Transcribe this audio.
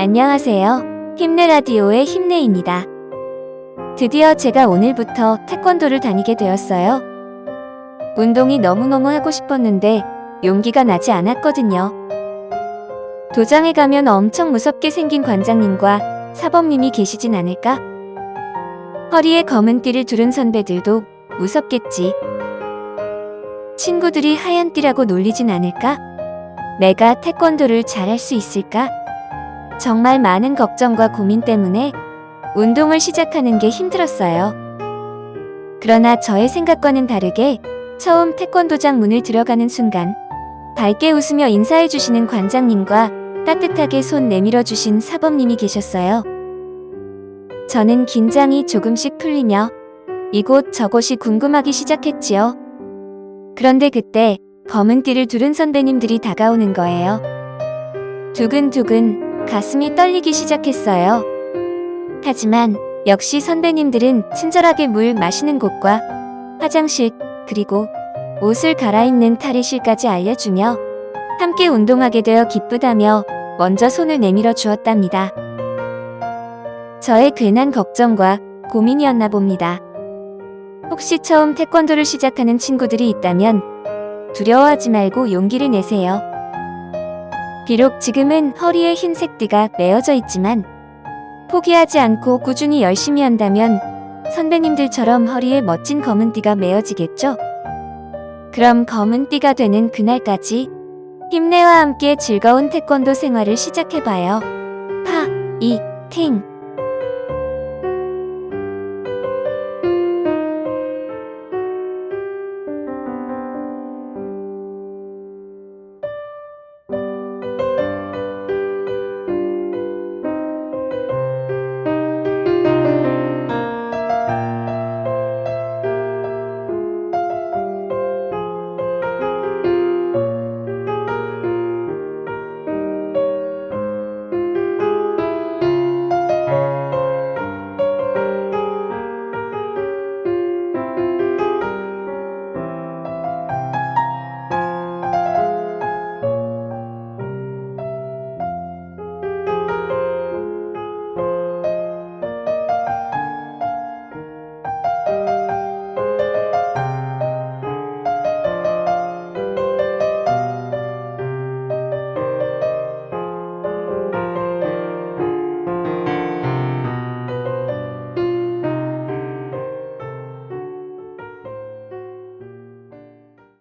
안녕하세요. 힘내 라디오의 힘내입니다. 드디어 제가 오늘부터 태권도를 다니게 되었어요. 운동이 너무너무 하고 싶었는데 용기가 나지 않았거든요. 도장에 가면 엄청 무섭게 생긴 관장님과 사범님이 계시진 않을까? 허리에 검은 띠를 두른 선배들도 무섭겠지. 친구들이 하얀 띠라고 놀리진 않을까? 내가 태권도를 잘할 수 있을까? 정말 많은 걱정과 고민 때문에 운동을 시작하는 게 힘들었어요. 그러나 저의 생각과는 다르게 처음 태권도장 문을 들어가는 순간 밝게 웃으며 인사해 주시는 관장님과 따뜻하게 손 내밀어 주신 사범님이 계셨어요. 저는 긴장이 조금씩 풀리며 이곳 저곳이 궁금하기 시작했지요. 그런데 그때 검은 띠를 두른 선배님들이 다가오는 거예요. 두근두근 가슴이 떨리기 시작했어요. 하지만 역시 선배님들은 친절하게 물 마시는 곳과 화장실 그리고 옷을 갈아입는 탈의실까지 알려주며 함께 운동하게 되어 기쁘다며 먼저 손을 내밀어 주었답니다. 저의 괜한 걱정과 고민이었나 봅니다. 혹시 처음 태권도를 시작하는 친구들이 있다면 두려워하지 말고 용기를 내세요. 비록 지금은 허리에 흰색 띠가 메어져 있지만 포기하지 않고 꾸준히 열심히 한다면 선배님들처럼 허리에 멋진 검은 띠가 메어지겠죠? 그럼 검은 띠가 되는 그날까지 힘내와 함께 즐거운 태권도 생활을 시작해봐요. 파, 이, 팅.